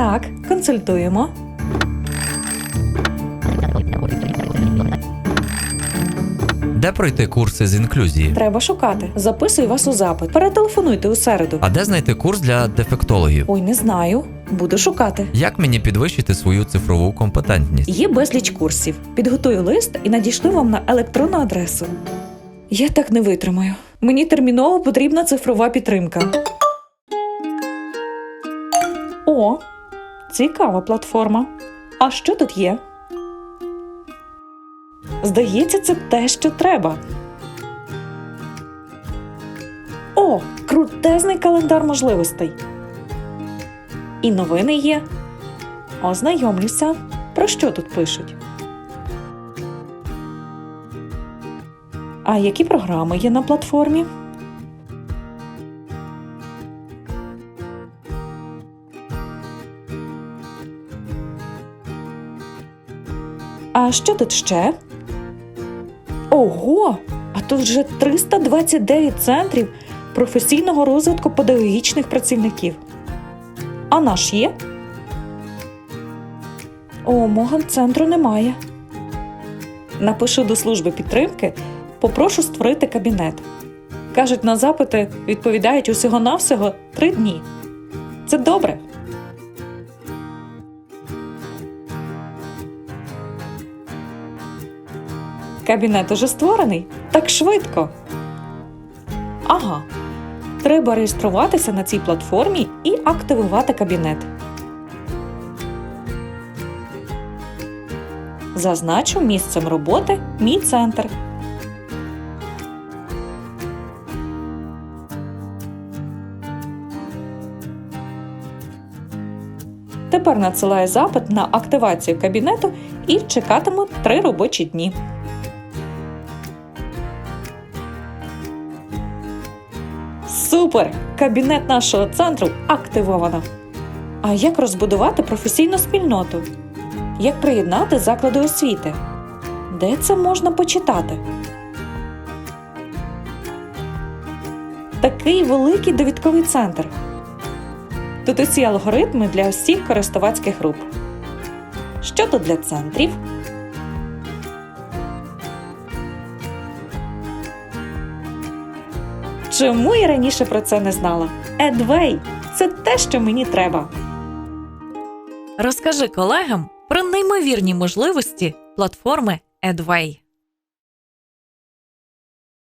Так, консультуємо. Де пройти курси з інклюзії? Треба шукати. Записуй вас у запит. Перетелефонуйте у середу. А де знайти курс для дефектологів? Ой, не знаю. Буду шукати. Як мені підвищити свою цифрову компетентність? Є безліч курсів. Підготую лист і надішлю вам на електронну адресу. Я так не витримаю. Мені терміново потрібна цифрова підтримка. О, цікава платформа. А що тут є? Здається, це те, що треба. О, крутезний календар можливостей. І новини є. Ознайомлюся. Про що тут пишуть? А які програми є на платформі? А що тут ще? Ого! А тут вже 329 центрів професійного розвитку педагогічних працівників. А наш є? О, мого центру немає. Напишу до служби підтримки, попрошу створити кабінет. Кажуть, на запити відповідають усього-навсього три дні. Це добре. Кабінет уже створений так швидко. Ага. Треба реєструватися на цій платформі і активувати кабінет. Зазначу місцем роботи мій центр. Тепер надсилаю запит на активацію кабінету і чекатиму три робочі дні. Супер! Кабінет нашого центру активовано. А як розбудувати професійну спільноту? Як приєднати заклади освіти? Де це можна почитати? Такий великий довідковий центр. Тут усі алгоритми для усіх користувацьких груп. Що тут для центрів? Чому я раніше про це не знала? Едвей це те, що мені треба. Розкажи колегам про неймовірні можливості платформи Едвей.